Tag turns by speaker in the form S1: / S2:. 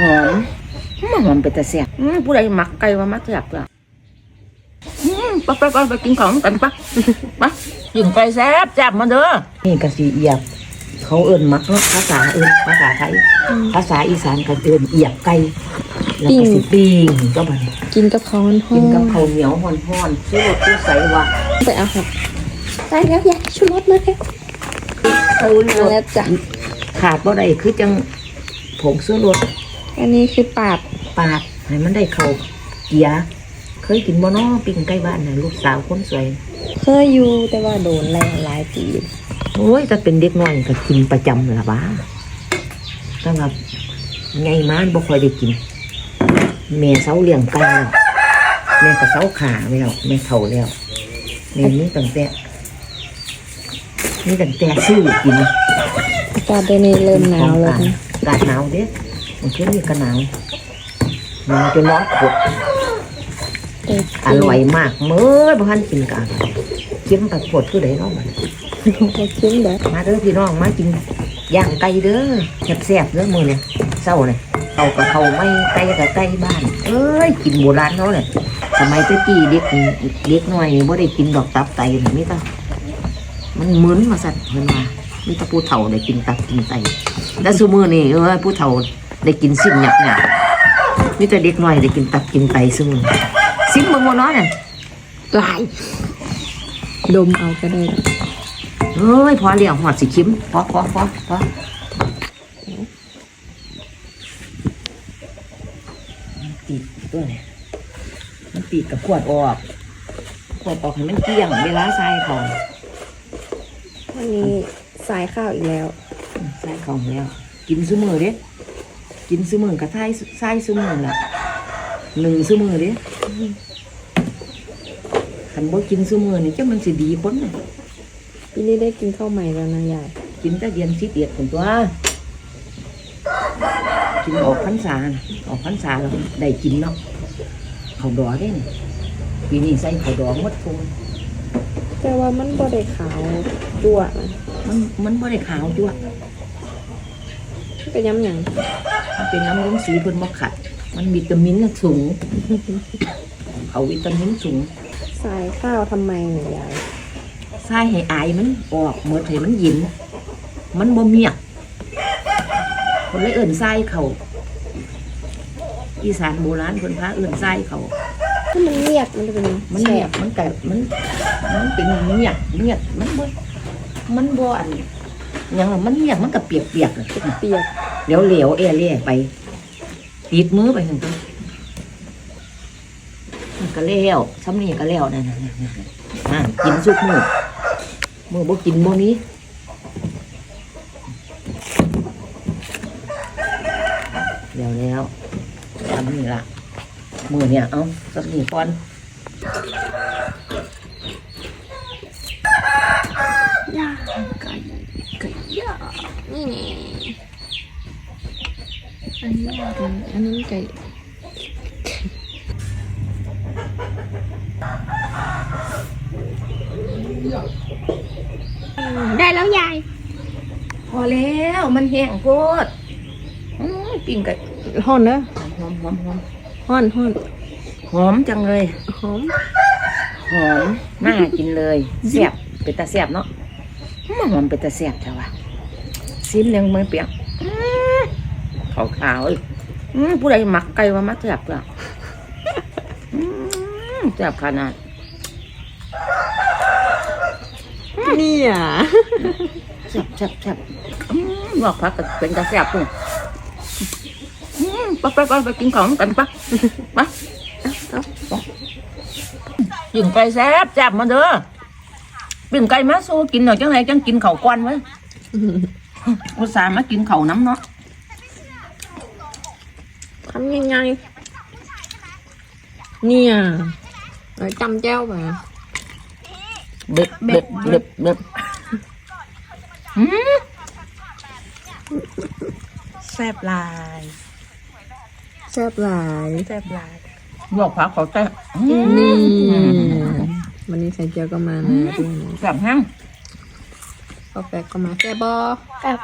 S1: หอมมันหอมเป็นตะแซ่บอืมผู้ใดหมักไก่ว่ามักแซ่บละอืมไปไปไปไปกินของกันปะไปยิงไก่แซ่บแซ่บมาเด้อนี่กะสีเอียบเขาเอิ้นมักเนาะภาษาเอิ้นภาษาไทยภาษาอีสานก็เอิ้นเอียบไก่แล้วก็สิปิ้งก็บัดนี้
S2: กินกับข้าวมันหอ
S1: กินกับ
S2: ม
S1: ข้าวเหนียวห่อนๆซื้อรสซื้อใสว่ะ
S2: ไปเอาค่ะได้แล้วยายชูรสมาแล้ว
S1: เขา
S2: มาแล้วจ้ะ
S1: ขาดบ่ได้คือจังผงซื้อรส
S2: อันนี้คือปาด
S1: ปาดให้มันได้เข้าเกียร์เคยกินบ่เนาะปิ้งไก่บ้านน่ะลูกสาวคนสวย
S2: เคยอยู่แต่ว่าโดนแล้วหลายปี
S1: โอ้ยถ้าเป็นเด็กน้อยก็กินประจำละบ้าแต่ว่าไงมาบ่ค่อยได้กินแม่เสาเลี้ยงไก่แล้วแม่ก็เสาขาแล้วแม่เฒ่าแล้วแม่นี่ตั้งแต่นี่ตั้งแต่ซื้อกิน
S2: อากาศเดี๋ยวนี้เริ่มหนาวแล้วนะ
S1: อากาศหนาวเด้ มันขึ้นนี่ก็หนาวหนาวจนร้อนขด
S2: แต่
S1: อร่อยมากเมื่อบ้านกินกันเข้มปัดปวดคือไดเนาะบัด
S2: ก็กินแบบ
S1: มาเด้อพี่น้องมากินย่างไก่เด้อแซ่บๆเด้อมื้อเนี่ยเศร้าเนี่ยเอากับเขาวไม่ไก่กับไก่บ้าน เอ้ยกินโบราณเนาะเนี่ยสมัยตะกี้เด็กเด็กน้อยนี่บ่ได้กินดอกตับไตนี่มีแต่มันมึนมาสั่นเพิ่นว่ามีแต่ผู้เฒ่าได้กินตับกินไตแต่ซุมื้อนี่เอ้ยผู้เฒ่า ได้กินสิ้นหยักๆมีแต่เด็กน้อยได้กินตับกินไตซุมื้อซิมเบิ่งบ่เนาะเนี่ย
S2: หลายดมเอาก็ได้
S1: เอ้ยพอเลี้ยงหอดสิคิมพอพอพอพอมันติดตัวเนี่ยมันติดกับขวดออกขวดออกให้มันเกลี้ยงเวลาใส่ของ
S2: วันนี้สายข้าวอีกแล้ว
S1: ใส่ของแล้ว กินซุมือเด้ กินซุมือกับไส้ใส่ซุมือละหนึ่งซุมือเด้ขันบ่กินซุมือนี่จะมันสิดีพ้นน่ะ
S2: ปีนี้ได้กินข้าวใหม่แล้วนะยาย
S1: กินแต่เดือนสิบเอ็ดคนตัว กินออกพรรษาน่ะออกพรรษาแล้วได้กินเนาะเขาวดอเด้นปีนี้ใส่เขาวดอหมดทุง
S2: แต่ว่ามันบ่ได้ขาวจั่วนะ
S1: มันมันบ่ได้ขาวจ้วะ
S2: มันเป็นย้ำหยัง
S1: มันเป็นน้ำลงสีเพิ่นบ่ขัด มันวิตามินน่ะสูง เขาวิตามินสูง
S2: สายข้าวทำไมเนี่ยยาย
S1: ใส่ให้อายมันออกหมดให้มันยิ้มมันบ่เมียกคนเลยเอิ่นใส่เขาอีสานโบราณเพิ่นพาเอิ่นใส่เขา
S2: ถ้ามันเรียกมันจะเป็น
S1: มัน
S2: แฉ
S1: เงีย
S2: บบ
S1: มันแต่มันมันเป็นเงียบเงียบมันบ่มันบ่อันหยังล่ะมันเงียบมันก็เปียกเปียกๆอะ
S2: เปียก
S1: เดี๋ยวเหลวเอเล่ไปติดมือไปหนึ่งตัวก็แล้วซ้ำนี่ก็แล้วนั่นนั่นนั่นนั่นอ่ากินสุกมือมือบ่กินบ่นี้แล้วแล้วทำนี่ละมือเนี่ยเอาซ้ำนี่ก่อน
S2: ย่า
S1: ไก่ไก่ย่าง
S2: นี่ อันนี้อันนี้ไก่ได้แล้วยาย
S1: พอแล้วมันแห้งโพดอื้อปิ้งไก่
S2: ห่อนเนอะ
S1: หอมหอมหอม
S2: ห่อนห่อน
S1: หอมจังเลย
S2: หอม
S1: หอมน่ากินเลยแซ่บเป็นตาแซ่บเนาะอื้อหอมเป็นตาแซ่บใช่ปะซิมเลี้ยงมือเปียกอื้อ ขาวขาวๆเอ้ยอื้อผู้ใดหมักไก่ว่ามักแซ่บล่ะอื้อแซ่บขนาด
S2: เนี่ย
S1: แซ่บแซ่บแซ่บอื้อลวกผักก็เป็นตาแซ่บเลยอื้อไปไปไปไปกินของกันปะไปเอาเอายิงไก่แซ่บแซ่บมาเด้อปิ้งไก่มาสู้กินหน่อยจังไรจังกินข้าวก้อนไว้อุตส่าห์มากินเขาวน้ำเนาะ
S2: ทำยังไง เนี่ยเอาจำแจ้วมา
S1: เด็ดเด็ดเด็ดเด็ดหืม
S2: แซบลายแซบหลายแซบหลาย
S1: ลวกผักเขาแต่
S2: นี่วันนี้ไข่เจียวก็มานะด้วยนะ
S1: แบบแห้ง
S2: กาแฟก็มาแซ่บบอ
S3: กับ